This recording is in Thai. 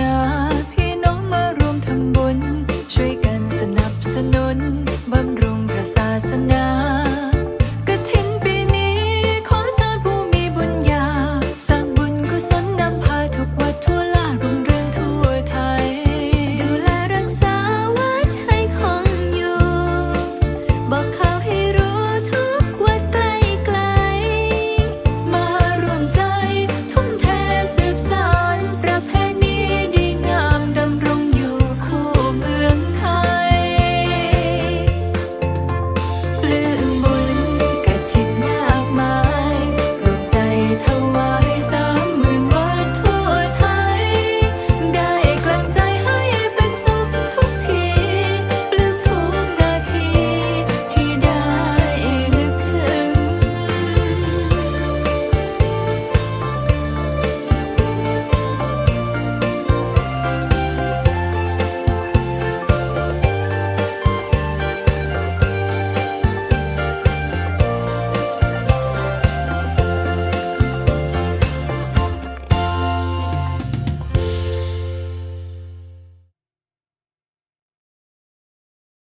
นาพี่น้องมารวมทำบุญ ช่วยกันสนับสนุนบำรุงพระศาสนา